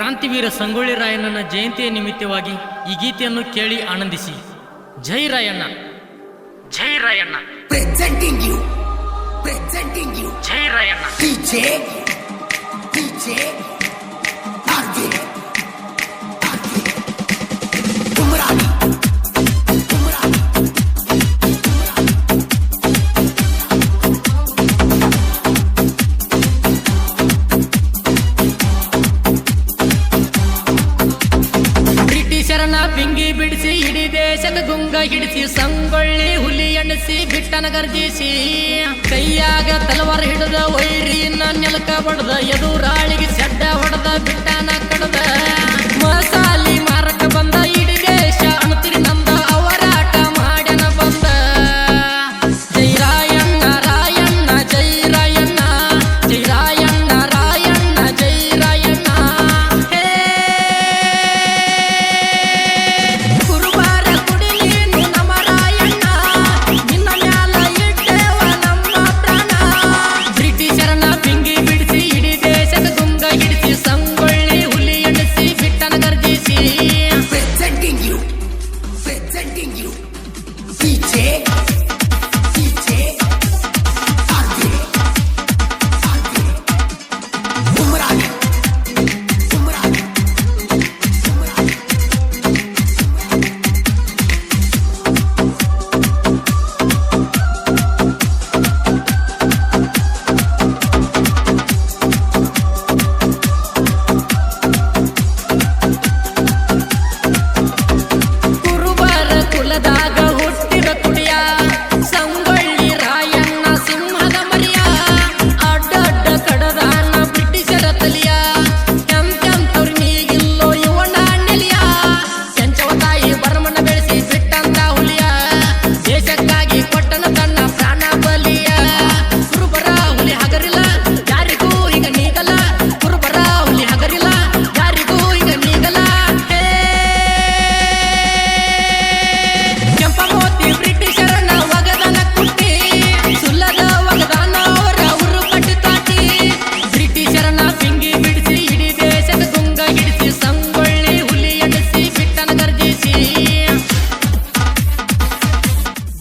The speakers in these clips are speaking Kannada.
ಕ್ರಾಂತಿವೀರ ಸಂಗೊಳ್ಳಿ ರಾಯಣ್ಣನ ಜಯಂತಿಯ ನಿಮಿತ್ತವಾಗಿ ಈ ಗೀತೆಯನ್ನು ಕೇಳಿ ಆನಂದಿಸಿ. ಜೈ ರಾಯಣ್ಣ. ಜೈ Rayanna. Presenting you presenting you ಜೈ ರಾಯಣ್ಣ. ಸಂಗೊಳ್ಳಿ ಹುಲಿ ಎಣಿಸಿ ಬಿಟ್ಟನ ಗರ್ಜಿಸಿ. ಕೈಯಾಗ ತಲವಾರ ಹಿಡಿದ ವೈರಿನ ನೆಲಕ ಬಡದ ಎದುರಾಳಿ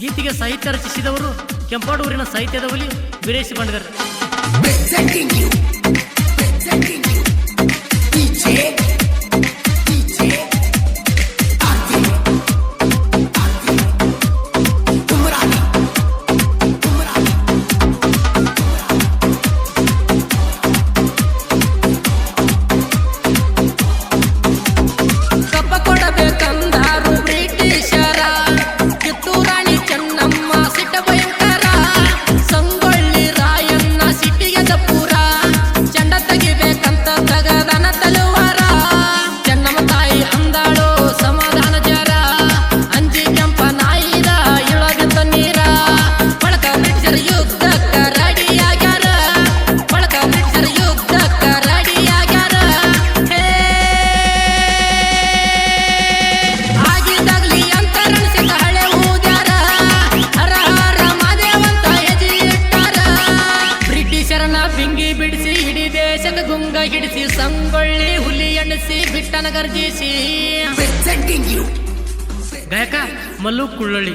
ಗೀತೆಗೆ ಸಾಹಿತ್ಯ ರಚಿಸಿದವರು ಕೆಂಪಾಡೂರಿನ ಸಾಹಿತ್ಯದ ಬಳಿ ವಿರೇಶ ಬಂಡಗರ್. ಮಲ್ಲು ಕುಳ್ಳಳ್ಳಿ.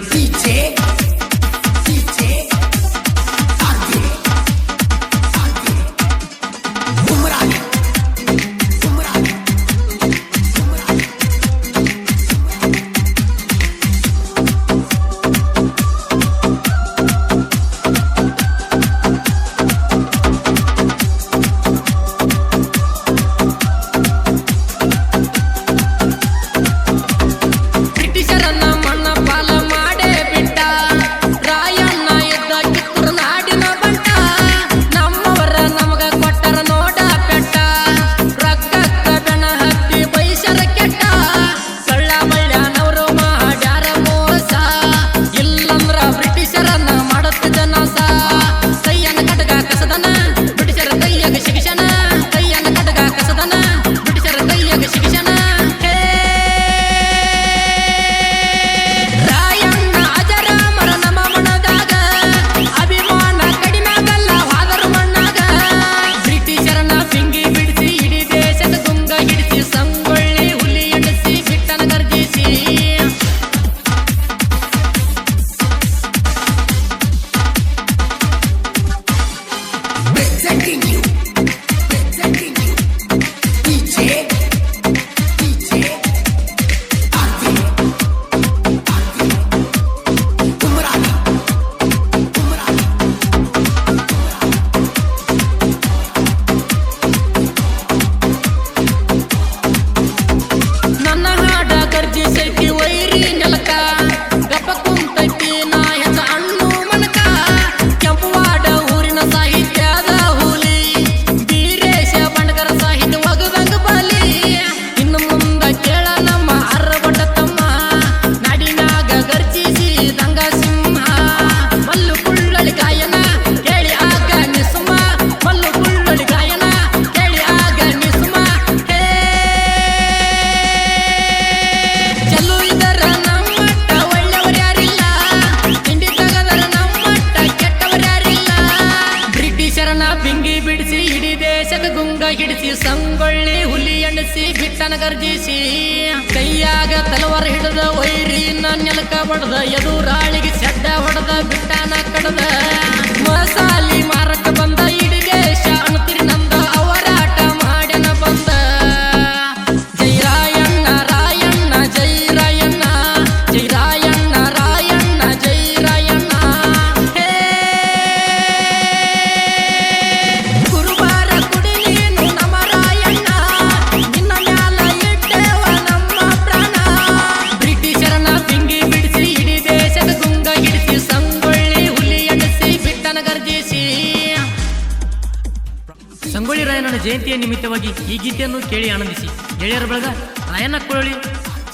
ಹಿಡಿಸಿ ಸಂಗೊಳ್ಳಿ ಹುಲಿ ಎಣಿಸಿ ಬಿಟ್ಟನ ಗರ್ಜಿಸಿ. ಕೈಯಾಗ ತಲವಾರ ಹಿಡಿದ ವೈರಿ ನೆಲಕ ಹೊಡೆದ ಎದುರಾಳಿಗೆ ಸೆಡ್ಡ ಹೊಡೆದ, ಬಿಟ್ಟನ ಕಡದ. ಮಸಾಲಿ ಮಾರಕ ಸಂಗೊಳ್ಳಿ ರಾಯಣ್ಣನ ಜಯಂತಿಯ ನಿಮಿತ್ತವಾಗಿ ಈ ಗೀತೆಯನ್ನು ಕೇಳಿ ಆನಂದಿಸಿ. ಗೆಳೆಯರ ಬಳಗ, Rayanna Kulali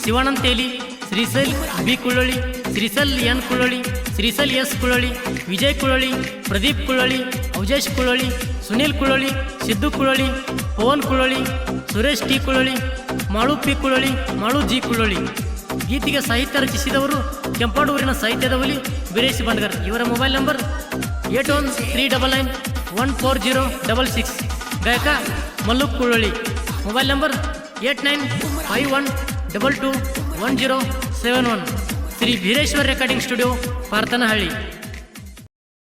Shivananda Teli Shrisal B Kullolli Shrisal N Kullolli Shrisal S Kullolli Vijay Kullolli Pradeep Kullolli Avajesh Kullolli Sunil Kullolli Siddu Kullolli Pavan Kullolli Suresh T Kullolli Malu P Kullolli Malu G Kullolli ಗೀತೆಗೆ ಸಾಹಿತ್ಯ ರಚಿಸಿದವರು ಕೆಂಪಾಡೂರಿನ ಸಾಹಿತ್ಯದ ಹುಲಿ ವೀರೇಶ್ ಬಂಡ್ಗರ್. ಇವರ mobile number eight one three double nine one four zero double six. ಗಾಯಕ ಮಲ್ಲುಕ್ ಕುಳ್ಳಿ mobile number eight nine five one double two one zero seven one. Shri Veereshwar recording studio Parthanahalli